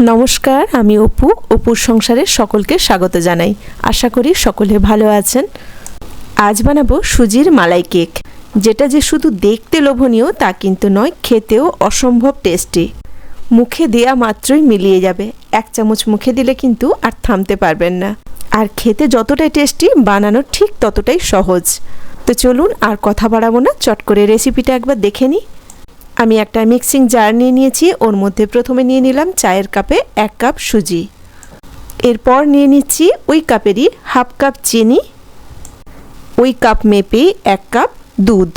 নমস্কার, আমি অপু। অপুর সংসারের সকলকে স্বাগত জানাই। আশা করি সকলে ভালো আছেন। আজ বানাবো সুজির মালাই কেক। যেটা যে শুধু দেখতে লোভনীয় তা কিন্তু নয়, খেতেও অসম্ভব টেস্টি। মুখে দেয়া মাত্রই মিলিয়ে যাবে। এক চামচ মুখে দিলে কিন্তু আর থামতে পারবেন না। আর খেতে যতটাই টেস্টি, বানানো ঠিক ততটাই সহজ। তো চলুন আর কথা বাড়াবো না। চট করে রেসিপিটা একবার দেখে নিই। আমি একটা মিক্সিং জার নিয়ে নিয়েছি, ওর মধ্যে প্রথমে নিয়ে নিলাম চায়ের কাপে এক কাপ সুজি। এরপর নিয়ে নিচ্ছি ওই কাপেরই হাফ কাপ চিনি, ওই কাপ মেপেই এক কাপ দুধ।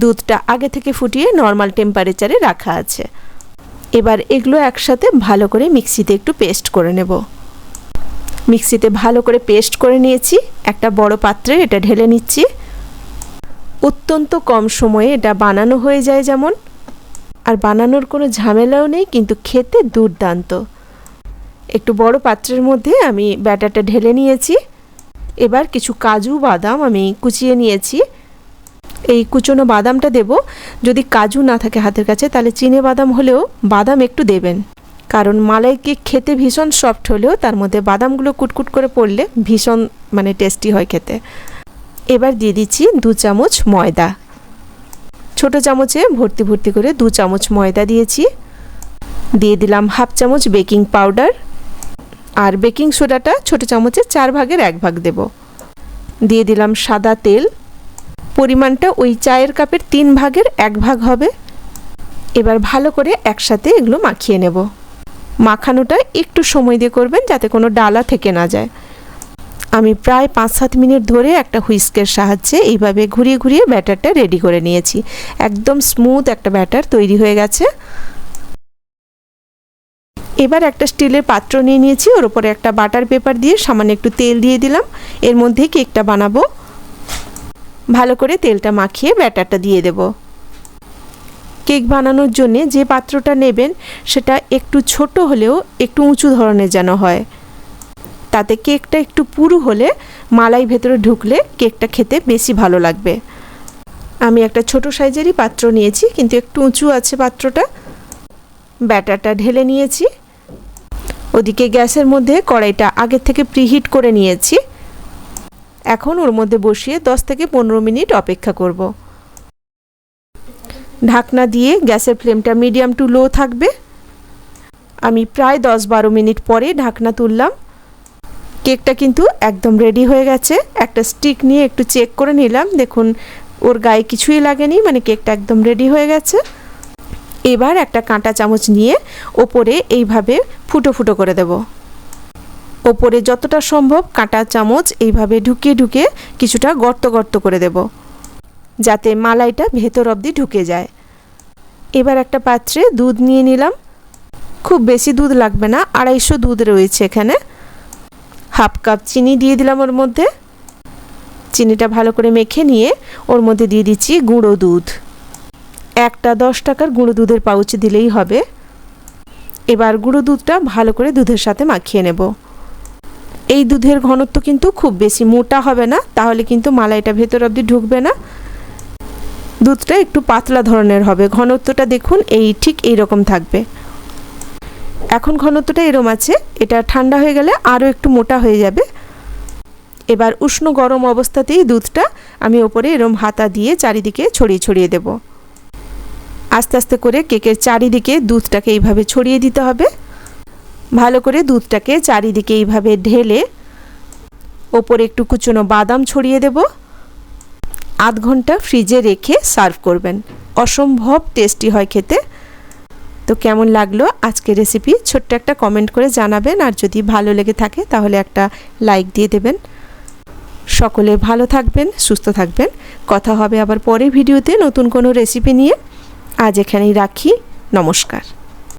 দুধটা আগে থেকে ফুটিয়ে নর্মাল টেম্পারেচারে রাখা আছে। এবার এগুলো একসাথে ভালো করে মিক্সিতে একটু পেস্ট করে নেব। মিক্সিতে ভালো করে পেস্ট করে নিয়েছি, একটা বড় পাত্রে এটা ঢেলে নিচ্ছি। অত্যন্ত কম সময়ে এটা বানানো হয়ে যায় যেমন। আর বানানোর কোনো ঝামেলাও নেই, কিন্তু খেতে দুর্দান্ত। একটু বড় পাত্রের মধ্যে আমি ব্যাটারটা ঢেলে নিয়েছি। এবার কিছু কাজু বাদাম আমি কুচিয়ে নিয়েছি। এই কুচনো বাদামটা দেব। যদি কাজু না থাকে হাতের কাছে, তাহলে চিনে বাদাম হলেও বাদাম একটু দেবেন। কারণ মালাই কেক খেতে ভীষণ সফট হলেও তার মধ্যে বাদামগুলো কুটকুট করে পড়লে ভীষণ মানে টেস্টি হয় খেতে। এবার দিয়ে দিচ্ছি দু চামচ ময়দা। ছোট চামচে ভর্তি ভর্তি করে দু চামচ ময়দা দিয়েছি। দিয়ে দিলাম হাফ চামচ বেকিং পাউডার। আর বেকিং সোডাটা ছোট চামচে চার ভাগের এক ভাগ দেব। দিয়ে দিলাম সাদা তেল। পরিমাণটা ওই চায়ের কাপের তিন ভাগের এক ভাগ হবে। এবার ভালো করে একসাথে এগুলো মাখিয়ে নেব। মাখানোটা একটু সময় দিয়ে করবেন যাতে কোনো ডালা থেকে না যায়। আমি প্রায় পাঁচ সাত মিনিট ধরে একটা হুইস্কের সাহায্যে এইভাবে ঘুরিয়ে ঘুরিয়ে ব্যাটারটা রেডি করে নিয়েছি। একদম স্মুথ একটা ব্যাটার তৈরি হয়ে গেছে। এবার একটা স্টিলের পাত্র নিয়ে নিয়েছি, ওর উপরে একটা বাটার পেপার দিয়ে সামান্য একটু তেল দিয়ে দিলাম। এর মধ্যে কেকটা বানাবো। ভালো করে তেলটা মাখিয়ে ব্যাটারটা দিয়ে দেব। কেক বানানোর জন্যে যে পাত্রটা নেবেন, সেটা একটু ছোট হলেও একটু উঁচু ধরনের যেন হয়। তাতে কেকটা একটু পুরু হলে মালাই ভেতরে ঢুকলে কেকটা খেতে বেশি ভালো লাগবে। আমি একটা ছোট সাইজেরই পাত্র নিয়েছি, কিন্তু একটু উঁচু আছে পাত্রটা। ব্যাটারটা ঢেলে নিয়েছি। ওদিকে গ্যাসের মধ্যে কড়াইটা আগের থেকে প্রিহিট করে নিয়েছি। এখন ওর মধ্যে বসিয়ে দশ থেকে পনেরো মিনিট অপেক্ষা করব। ঢাকনা দিয়ে গ্যাসের ফ্লেমটা মিডিয়াম টু লো থাকবে। আমি প্রায় দশ বারো মিনিট পরে ঢাকনা তুললাম। কেকটা কিন্তু একদম রেডি হয়ে গেছে। একটা স্টিক নিয়ে একটু চেক করে নিলাম। দেখুন, ওর গায়ে কিছুই লাগেনি মানে কেকটা একদম রেডি হয়ে গেছে। এবার একটা কাঁটা চামচ নিয়ে ওপরে এইভাবে ফুটো ফুটো করে দেব। ওপরে যতটা সম্ভব কাঁটা চামচ এইভাবে ঢুকিয়ে ঢুকে কিছুটা গর্ত গর্ত করে দেব, যাতে মালাইটা ভেতর অবধি ঢুকে যায়। এবার একটা পাত্রে দুধ নিয়ে নিলাম। খুব বেশি দুধ লাগবে না, আড়াইশো দুধ রয়েছে এখানে। হাফ কাপ চিনি দিয়ে দিলাম ওর মধ্যে। চিনিটা ভালো করে মেখে নিয়ে ওর মধ্যে দিয়ে দিচ্ছি গুঁড়ো দুধ। একটা দশ টাকার গুঁড়ো দুধের পাউচ দিলেই হবে। এবার গুঁড়ো দুধটা ভালো করে দুধের সাথে মাখিয়ে নেব। এই দুধের ঘনত্ব কিন্তু খুব বেশি, মোটা হবে না, তাহলে কিন্তু মালাইটা ভেতর অবধি ঢুকবে না। দুধটা একটু পাতলা ধরনের হবে, ঘনত্বটা দেখুন এই ঠিক এই রকম থাকবে। এখন ঘনত্বটা এরম আছে, এটা ঠান্ডা হয়ে গেলে আরও একটু মোটা হয়ে যাবে। এবার উষ্ণ গরম অবস্থাতেই দুধটা আমি ওপরে এরম হাতা দিয়ে চারিদিকে ছড়িয়ে ছড়িয়ে দেব। আস্তে আস্তে করে কেকের চারিদিকে দুধটাকে এইভাবে ছড়িয়ে দিতে হবে। ভালো করে দুধটাকে চারিদিকে এইভাবে ঢেলে ওপরে একটু কুচনো বাদাম ছড়িয়ে দেব। আধ ঘণ্টা ফ্রিজে রেখে সার্ভ করবেন। অসম্ভব টেস্টি হয় খেতে। তো কেমন লাগল আজকের রেসিপি ছোট্ট একটা কমেন্ট করে জানাবেন, আর যদি ভালো লেগে থাকে তাহলে একটা লাইক দিয়ে দেবেন। সকলে ভালো থাকবেন, সুস্থ থাকবেন। কথা হবে আবার পরের ভিডিওতে নতুন কোনো রেসিপি নিয়ে। আজ এখানেই রাখি। নমস্কার।